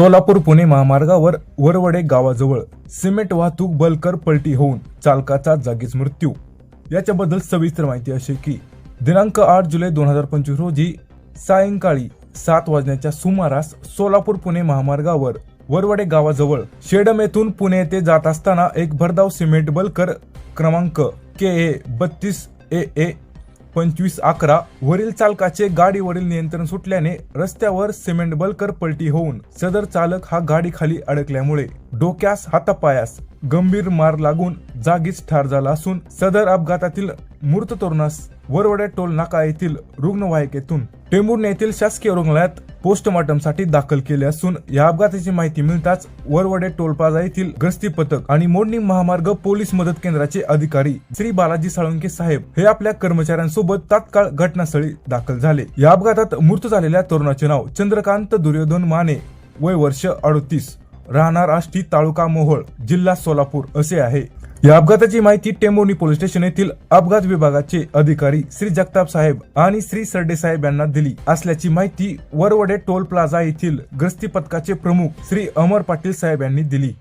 सोलापूर पुणे महामार्गावर वरवडे गावाजवळ सिमेंट वाहतूक बलकर पलटी होऊन चालकाचा जागीच मृत्यू. याच्याबद्दल सविस्तर माहिती अशी की दिनांक आठ जुलै दोन हजार पंचवीस रोजी सायंकाळी सात वाजण्याच्या सुमारास सोलापूर पुणे महामार्गावर वरवडे गावाजवळ शेडम येथून पुणे येथे जात असताना एक भरधाव सिमेंट बलकर क्रमांक के ए बत्तीस ए ए पंचवीस अकरा वरील चालकाचे गाडीवरील नियंत्रण सुटल्याने रस्त्यावर सिमेंट बलकर पलटी होऊन सदर चालक हा गाडीखाली अडकल्यामुळे डोक्यास हातापायास गंभीर मार लागून जागीच ठार झाला असून सदर अपघातातील मृत तरुणास वरवडे टोल नाका येथील रुग्णवाहिकेतून टेंभुर्णी येथील शासकीय रुग्णालयात पोस्टमॉर्टमसाठी दाखल केले असून या अपघाताची माहिती मिळताच वरवडे टोल प्लाझा येथील गस्ती पथक आणि मोडणी महामार्ग पोलीस मदत केंद्राचे अधिकारी श्री बालाजी साळुंके साहेब हे आपल्या कर्मचाऱ्यांसोबत तात्काळ घटनास्थळी दाखल झाले. या अपघातात मृत झालेल्या तरुणाचे नाव चंद्रकांत दुर्योधन माने वय वर्ष अडतीस. राहणार आष्टी तालुका मोहोळ जिल्हा सोलापूर असे आहे. या अपघाताची माहिती टेंबोनी पोलीस स्टेशन येथील अपघात विभागाचे अधिकारी श्री जगताप साहेब आणि श्री सरडे साहेब यांना दिली असल्याची माहिती वरवडे टोल प्लाझा येथील ग्रस्ती पथकाचे प्रमुख श्री अमर पाटील साहेब यांनी दिली.